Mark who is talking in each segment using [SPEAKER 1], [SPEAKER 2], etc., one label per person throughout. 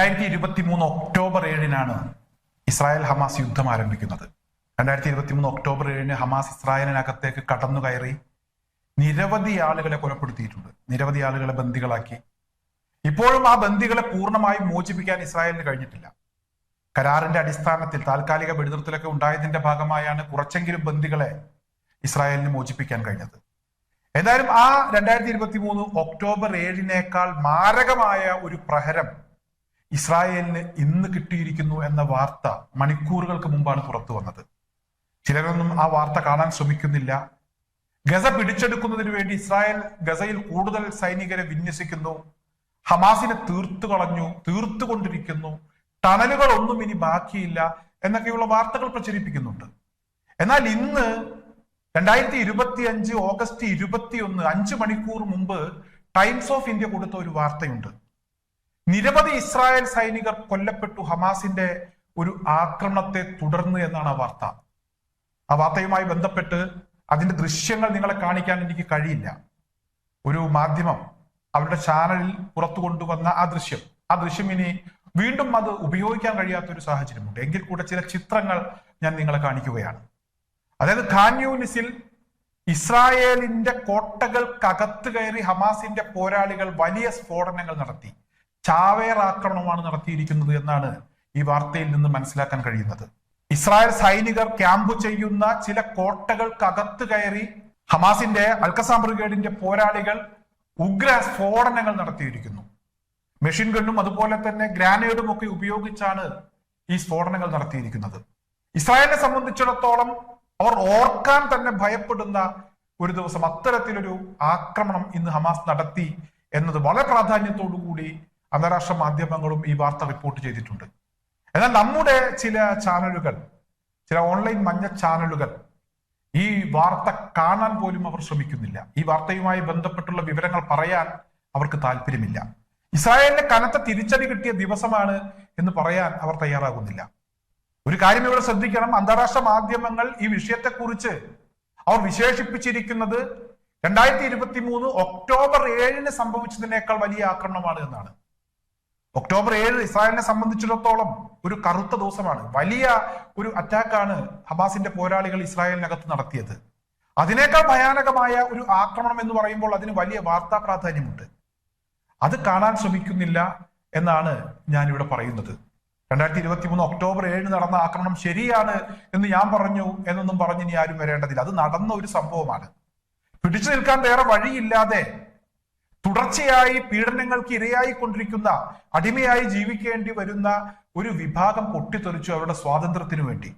[SPEAKER 1] രണ്ടായിരത്തി ഇരുപത്തി മൂന്ന് ഒക്ടോബർ ഏഴിനാണ് ഇസ്രായേൽ ഹമാസ് യുദ്ധം ആരംഭിക്കുന്നത്. രണ്ടായിരത്തി ഇരുപത്തി മൂന്ന് ഒക്ടോബർ ഏഴിന് ഹമാസ് ഇസ്രായേലിനകത്തേക്ക് കടന്നു കയറി നിരവധി ആളുകളെ കൊലപ്പെടുത്തിയിട്ടുണ്ട്. നിരവധി ആളുകളെ ബന്ദികളാക്കി. ഇപ്പോഴും ആ ബന്ദികളെ പൂർണമായും മോചിപ്പിക്കാൻ ഇസ്രായേലിന് കഴിഞ്ഞിട്ടില്ല. കരാറിന്റെ അടിസ്ഥാനത്തിൽ താൽക്കാലിക വെടിനിർത്തലൊക്കെ ഉണ്ടായതിന്റെ ഭാഗമായാണ് കുറച്ചെങ്കിലും ബന്ദികളെ ഇസ്രായേലിന് മോചിപ്പിക്കാൻ കഴിഞ്ഞത്. എന്തായാലും ആ രണ്ടായിരത്തി ഇരുപത്തി മൂന്ന് ഒക്ടോബർ ഏഴിനേക്കാൾ മാരകമായ ഒരു പ്രഹരം ഇസ്രായേലിന് ഇന്ന് കിട്ടിയിരിക്കുന്നു എന്ന വാർത്ത മണിക്കൂറുകൾക്ക് മുമ്പാണ് പുറത്തു വന്നത്. ചിലരൊന്നും ആ വാർത്ത കാണാൻ ശ്രമിക്കുന്നില്ല. ഗസ പിടിച്ചെടുക്കുന്നതിന് വേണ്ടി ഇസ്രായേൽ ഗസയിൽ കൂടുതൽ സൈനികരെ വിന്യസിക്കുന്നു. ഹമാസിനെ തീർത്തു കളഞ്ഞു തീർത്തുകൊണ്ടിരിക്കുന്നു ടണലുകൾ ഒന്നും ഇനി ബാക്കിയില്ല എന്നൊക്കെയുള്ള വാർത്തകൾ പ്രചരിപ്പിക്കുന്നുണ്ട്. എന്നാൽ ഇന്ന് രണ്ടായിരത്തി ഇരുപത്തി അഞ്ച് ഓഗസ്റ്റ് ഇരുപത്തിയൊന്ന് അഞ്ച് മണിക്കൂർ മുമ്പ് ടൈംസ് ഓഫ് ഇന്ത്യ കൊടുത്ത ഒരു വാർത്തയുണ്ട്. നിരവധി ഇസ്രായേൽ സൈനികർ കൊല്ലപ്പെട്ടു ഹമാസിന്റെ ഒരു ആക്രമണത്തെ തുടർന്ന് എന്നാണ് ആ വാർത്ത. ആ വാർത്തയുമായി ബന്ധപ്പെട്ട് അതിന്റെ ദൃശ്യങ്ങൾ നിങ്ങളെ കാണിക്കാൻ എനിക്ക് കഴിയില്ല. ഒരു മാധ്യമം അവരുടെ ചാനലിൽ പുറത്തു കൊണ്ടുവന്ന ആ ദൃശ്യം. ആ ദൃശ്യം ഇനി വീണ്ടും അത് ഉപയോഗിക്കാൻ കഴിയാത്ത ഒരു സാഹചര്യമുണ്ട്. എങ്കിൽ കൂടെ ചില ചിത്രങ്ങൾ ഞാൻ നിങ്ങളെ കാണിക്കുകയാണ്. അതായത് ഖാൻ യൂനിസിൽ ഇസ്രായേലിന്റെ കോട്ടകൾക്കകത്ത് കയറി ഹമാസിന്റെ പോരാളികൾ വലിയ സ്ഫോടനങ്ങൾ നടത്തി. ചാവേർ ആക്രമണമാണ് നടത്തിയിരിക്കുന്നത് എന്നാണ് ഈ വാർത്തയിൽ നിന്ന് മനസ്സിലാക്കാൻ കഴിയുന്നത്. ഇസ്രായേൽ സൈനികർ ക്യാമ്പ് ചെയ്യുന്ന ചില കോട്ടകൾക്കകത്ത് കയറി ഹമാസിന്റെ അൽക്കസാം ബ്രിഗേഡിന്റെ പോരാളികൾ ഉഗ്ര സ്ഫോടനങ്ങൾ നടത്തിയിരിക്കുന്നു. മെഷീൻ ഗണ്ണും അതുപോലെ തന്നെ ഗ്രാനേഡും ഒക്കെ ഉപയോഗിച്ചാണ് ഈ സ്ഫോടനങ്ങൾ നടത്തിയിരിക്കുന്നത്. ഇസ്രായേലിനെ സംബന്ധിച്ചിടത്തോളം അവർ ഓർക്കാൻ തന്നെ ഭയപ്പെടുന്ന ഒരു ദിവസം അത്തരത്തിലൊരു ആക്രമണം ഇന്ന് ഹമാസ് നടത്തി എന്നത് വളരെ പ്രാധാന്യത്തോടു കൂടി അന്താരാഷ്ട്ര മാധ്യമങ്ങളും ഈ വാർത്ത റിപ്പോർട്ട് ചെയ്തിട്ടുണ്ട്. എന്നാൽ നമ്മുടെ ചില ചാനലുകൾ ചില ഓൺലൈൻ മഞ്ഞ ചാനലുകൾ ഈ വാർത്ത കാണാൻ പോലും അവർ ശ്രമിക്കുന്നില്ല. ഈ വാർത്തയുമായി ബന്ധപ്പെട്ടുള്ള വിവരങ്ങൾ പറയാൻ അവർക്ക് താല്പര്യമില്ല. ഇസ്രായേലിന് കനത്ത തിരിച്ചടി കിട്ടിയ ദിവസമാണ് എന്ന് പറയാൻ അവർ തയ്യാറാകുന്നില്ല. ഒരു കാര്യം ഇവിടെ ശ്രദ്ധിക്കണം. അന്താരാഷ്ട്ര മാധ്യമങ്ങൾ ഈ വിഷയത്തെക്കുറിച്ച് അവർ വിശേഷിപ്പിച്ചിരിക്കുന്നത് രണ്ടായിരത്തി ഇരുപത്തി മൂന്ന് ഒക്ടോബർ ഏഴിന് സംഭവിച്ചതിനേക്കാൾ വലിയ ആക്രമണമാണ് എന്നാണ്. ഒക്ടോബർ ഏഴ് ഇസ്രായേലിനെ സംബന്ധിച്ചിടത്തോളം ഒരു കറുത്ത ദിവസമാണ്. വലിയ ഒരു അറ്റാക്കാണ് ഹമാസിന്റെ പോരാളികൾ ഇസ്രായേലിനകത്ത് നടത്തിയത്. അതിനേക്കാൾ ഭയാനകമായ ഒരു ആക്രമണം എന്ന് പറയുമ്പോൾ അതിന് വലിയ വാർത്താ പ്രാധാന്യമുണ്ട്. അത് കാണാൻ ശ്രമിക്കുന്നില്ല എന്നാണ് ഞാൻ ഇവിടെ പറയുന്നത്. രണ്ടായിരത്തി ഇരുപത്തി മൂന്ന് ഒക്ടോബർ ഏഴിന് നടന്ന ആക്രമണം ശരിയാണ് എന്ന് ഞാൻ പറഞ്ഞു എന്നൊന്നും പറഞ്ഞ് ഇനി ആരും വരേണ്ടതില്ല. അത് നടന്ന ഒരു സംഭവമാണ്. പിടിച്ചു നിൽക്കാൻ വേറെ വഴിയില്ലാതെ തുടർച്ചയായി പീഡനങ്ങൾക്ക് ഇരയായി കൊണ്ടിരിക്കുന്ന അടിമയായി ജീവിക്കേണ്ടി വരുന്ന ഒരു വിഭാഗം പൊട്ടിത്തെറിച്ചു അവരുടെ സ്വാതന്ത്ര്യത്തിനു വേണ്ടി.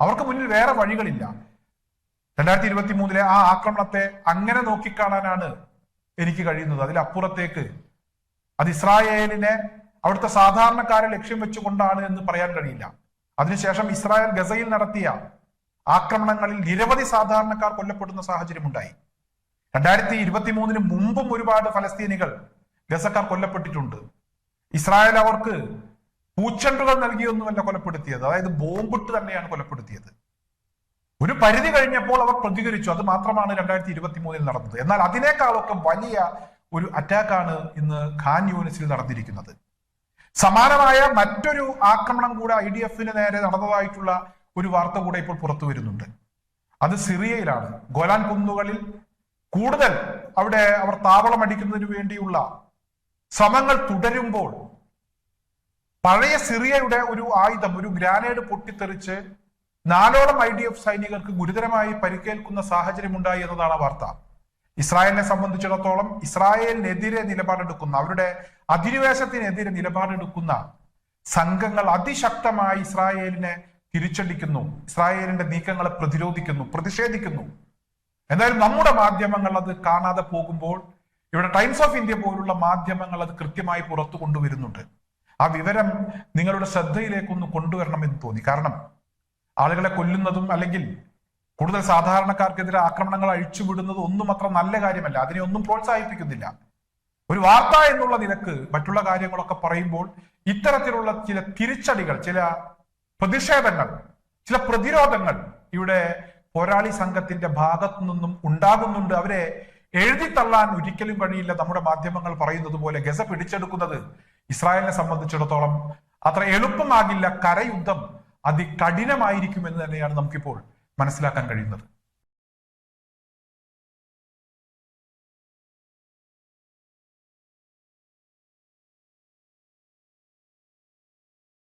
[SPEAKER 1] അവർക്ക് മുന്നിൽ വേറെ വഴികളില്ല. രണ്ടായിരത്തി ഇരുപത്തി മൂന്നിലെ ആ ആക്രമണത്തെ അങ്ങനെ നോക്കിക്കാണാനാണ് എനിക്ക് കഴിയുന്നത്. അതിലപ്പുറത്തേക്ക് അത് ഇസ്രായേലിനെ അവിടുത്തെ സാധാരണക്കാരെ ലക്ഷ്യം വെച്ചുകൊണ്ടാണ് എന്ന് പറയാൻ കഴിയില്ല. അതിനുശേഷം ഇസ്രായേൽ ഗസയിൽ നടത്തിയ ആക്രമണങ്ങളിൽ നിരവധി സാധാരണക്കാർ കൊല്ലപ്പെടുന്ന സാഹചര്യമുണ്ടായി. രണ്ടായിരത്തി ഇരുപത്തി മൂന്നിന് മുമ്പും ഒരുപാട് ഫലസ്തീനികൾ ഗസക്കാർ കൊല്ലപ്പെട്ടിട്ടുണ്ട്. ഇസ്രായേൽ അവർക്ക് പൂച്ചണ്ടുകൾ നൽകിയൊന്നുമല്ല കൊലപ്പെടുത്തിയത്. അതായത് ബോംബിട്ട് തന്നെയാണ് കൊലപ്പെടുത്തിയത്. ഒരു പരിധി കഴിഞ്ഞപ്പോൾ അവർ പ്രതികരിച്ചു. അത് മാത്രമാണ് രണ്ടായിരത്തി ഇരുപത്തി മൂന്നിൽ നടന്നത്. എന്നാൽ അതിനേക്കാളൊക്കെ വലിയ ഒരു അറ്റാക്കാണ് ഇന്ന് ഖാൻ യൂണിസിൽ നടന്നിരിക്കുന്നത്. സമാനമായ മറ്റൊരു ആക്രമണം കൂടെ ഐ ഡി എഫിന് നേരെ നടന്നതായിട്ടുള്ള ഒരു വാർത്ത കൂടെ ഇപ്പോൾ പുറത്തു വരുന്നുണ്ട് അത് സിറിയയിലാണ്. ഗോലാൻ കുന്നുകളിൽ കൂടുതൽ അവിടെ അവർ താവളം അടിക്കുന്നതിന് വേണ്ടിയുള്ള ശ്രമങ്ങൾ തുടരുമ്പോൾ പഴയ സിറിയയുടെ ഒരു ആയുധം ഒരു ഗ്രാനേഡ് പൊട്ടിത്തെറിച്ച് നാലോളം ഐ ഡി എഫ് സൈനികർക്ക് ഗുരുതരമായി പരിക്കേൽക്കുന്ന സാഹചര്യം ഉണ്ടായി എന്നതാണ് വാർത്ത. ഇസ്രായേലിനെ സംബന്ധിച്ചിടത്തോളം ഇസ്രായേലിനെതിരെ നിലപാടെടുക്കുന്ന അവരുടെ അധിനിവേശത്തിനെതിരെ നിലപാടെടുക്കുന്ന സംഘങ്ങൾ അതിശക്തമായി ഇസ്രായേലിനെ തിരിച്ചടിക്കുന്നു. ഇസ്രായേലിന്റെ നീക്കങ്ങളെ പ്രതിരോധിക്കുന്നു പ്രതിഷേധിക്കുന്നു. എന്തായാലും നമ്മുടെ മാധ്യമങ്ങൾ അത് കാണാതെ പോകുമ്പോൾ ഇവിടെ ടൈംസ് ഓഫ് ഇന്ത്യ പോലുള്ള മാധ്യമങ്ങൾ അത് കൃത്യമായി പുറത്തു കൊണ്ടുവരുന്നുണ്ട്. ആ വിവരം നിങ്ങളുടെ ശ്രദ്ധയിലേക്കൊന്ന് കൊണ്ടുവരണമെന്ന് തോന്നി. കാരണം ആളുകളെ കൊല്ലുന്നതും അല്ലെങ്കിൽ കൂടുതൽ സാധാരണക്കാർക്കെതിരെ ആക്രമണങ്ങൾ അഴിച്ചുവിടുന്നത് ഒന്നും അത്ര നല്ല കാര്യമല്ല. അതിനെ ഒന്നും പ്രോത്സാഹിപ്പിക്കുന്നില്ല. ഒരു വാർത്ത എന്നുള്ള നിലയ്ക്ക് മറ്റുള്ള കാര്യങ്ങളൊക്കെ പറയുമ്പോൾ ഇത്തരത്തിലുള്ള ചില തിരിച്ചടികൾ ചില പ്രതിഷേധങ്ങൾ ചില പ്രതിരോധങ്ങൾ ഇവിടെ പോരാളി സംഘത്തിന്റെ ഭാഗത്തു നിന്നും ഉണ്ടാകുന്നുണ്ട്. അവരെ എഴുതി തള്ളാൻ ഒരിക്കലും കഴിയില്ല നമ്മുടെ മാധ്യമങ്ങൾ പറയുന്നത് പോലെ ഗസ പിടിച്ചെടുക്കുന്നത് ഇസ്രായേലിനെ സംബന്ധിച്ചിടത്തോളം അത്ര എളുപ്പമാകില്ല. കരയുദ്ധം അതികഠിനമായിരിക്കും എന്ന് തന്നെയാണ് നമുക്കിപ്പോൾ മനസ്സിലാക്കാൻ കഴിയുന്നത്.